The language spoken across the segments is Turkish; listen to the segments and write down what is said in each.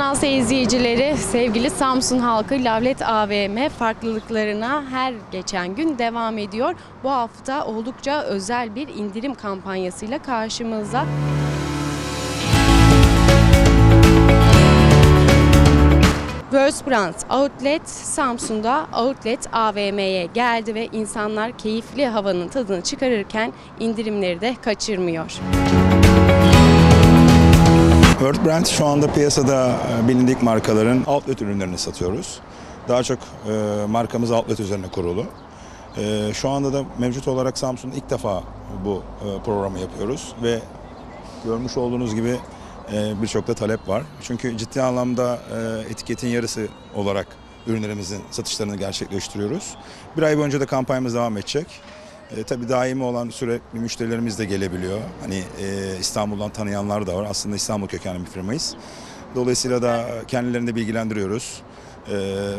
Kanal S izleyicileri, sevgili Samsun halkı Lavlet AVM farklılıklarına her geçen gün devam ediyor. Bu hafta oldukça özel bir indirim kampanyasıyla karşımızda. World Outlet Samsun'da Outlet AVM'ye geldi ve insanlar keyifli havanın tadını çıkarırken indirimleri de kaçırmıyor. Earth Brand şu anda piyasada e, bilindik markaların outlet ürünlerini satıyoruz. Daha çok e, markamız outlet üzerine kurulu. E, şu anda da mevcut olarak Samsun'da ilk defa bu e, programı yapıyoruz ve görmüş olduğunuz gibi e, birçok da talep var. Çünkü ciddi anlamda e, etiketin yarısı olarak ürünlerimizin satışlarını gerçekleştiriyoruz. Bir ay boyunca da kampanyamız devam edecek. E, tabii daimi olan sürekli müşterilerimiz de gelebiliyor. Hani e, İstanbul'dan tanıyanlar da var. Aslında İstanbul kökenli bir firmayız. Dolayısıyla da kendilerini de bilgilendiriyoruz. E,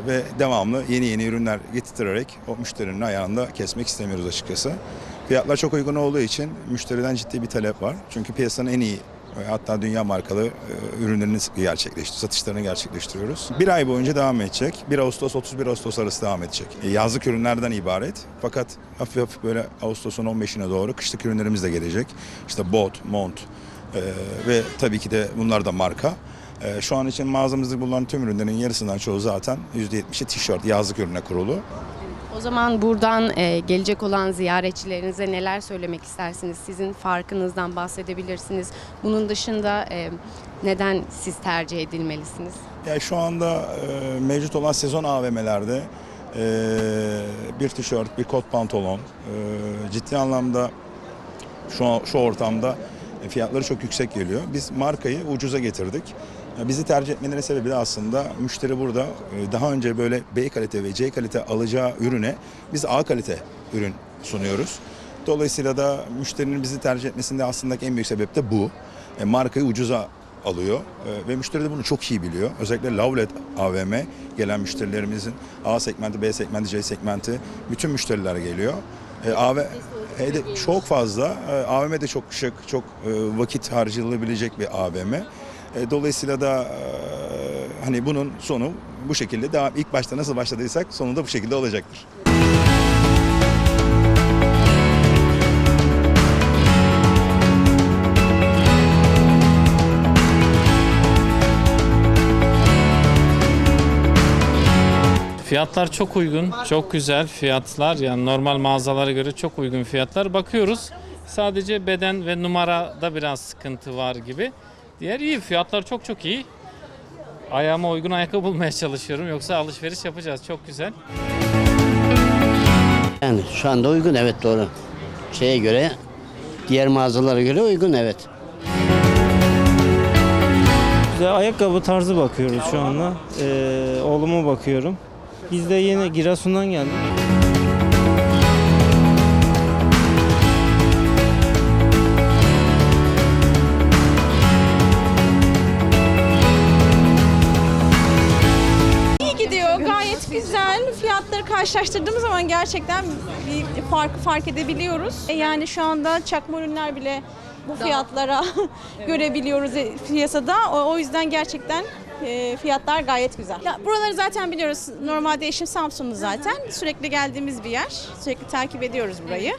ve devamlı yeni yeni ürünler getirterek o müşterinin ayağında kesmek istemiyoruz açıkçası. Fiyatlar çok uygun olduğu için müşteriden ciddi bir talep var. Çünkü piyasanın en iyi hatta dünya markalı e, ürünlerini gerçekleştiriyoruz, satışlarını gerçekleştiriyoruz. Bir ay boyunca devam edecek. 1 Ağustos 31 Ağustos arası devam edecek. E, Yazlık ürünlerden ibaret. Fakat hafif hafif böyle Ağustos'un 15'ine doğru kışlık ürünlerimiz de gelecek. İşte bot, mont e, ve tabii ki de bunlar da marka. Şu an için mağazamızda bulunan tüm ürünlerin yarısından çoğu zaten %70'i tişört, yazlık ürüne kurulu. O zaman buradan e, gelecek olan ziyaretçilerinize neler söylemek istersiniz? Sizin farkınızdan bahsedebilirsiniz. Bunun dışında e, neden siz tercih edilmelisiniz? Yani şu anda e, mevcut olan sezon AVM'lerde e, bir tişört, bir kot pantolon e, ciddi anlamda şu, şu ortamda fiyatları çok yüksek geliyor. Biz markayı ucuza getirdik. Bizi tercih etmelerinin sebebi de aslında müşteri burada e, daha önce böyle B kalite ve C kalite alacağı ürüne biz A kalite ürün sunuyoruz. Dolayısıyla da müşterinin bizi tercih etmesinde aslında en büyük sebep de bu. E, Markayı ucuza alıyor E, ve müşteri de bunu çok iyi biliyor. Özellikle Lavlet AVM gelen müşterilerimizin A segmenti, B segmenti, C segmenti bütün müşteriler geliyor. E, AV de çok fazla. E, AVM de çok şık, çok e, vakit harcanabilecek bir AVM. E, Dolayısıyla da e, hani bunun sonu bu şekilde devam. İlk başta nasıl başladıysak sonunda bu şekilde olacaktır. Fiyatlar çok uygun, çok güzel fiyatlar. Yani normal mağazalara göre çok uygun fiyatlar. Bakıyoruz sadece beden ve numarada biraz sıkıntı var gibi. Diğer iyi, fiyatlar çok çok iyi. Ayağıma uygun ayakkabı bulmaya çalışıyorum. Yoksa alışveriş yapacağız. Çok güzel. Yani şu anda uygun evet doğru. Şeye göre diğer mağazalara göre uygun evet. Ayakkabı tarzı bakıyoruz şu anda. Ee, oğluma bakıyorum. Biz de yeni Giresun'dan geldik. İyi gidiyor, gayet güzel. Fiyatları karşılaştırdığımız zaman gerçekten bir farkı fark edebiliyoruz. E Yani şu anda çakma ürünler bile bu fiyatlara görebiliyoruz e, piyasada. O, o yüzden gerçekten e, fiyatlar gayet güzel. Ya, buraları zaten biliyoruz. Normalde eşim Samsunlu zaten. Sürekli geldiğimiz bir yer. Sürekli takip ediyoruz burayı.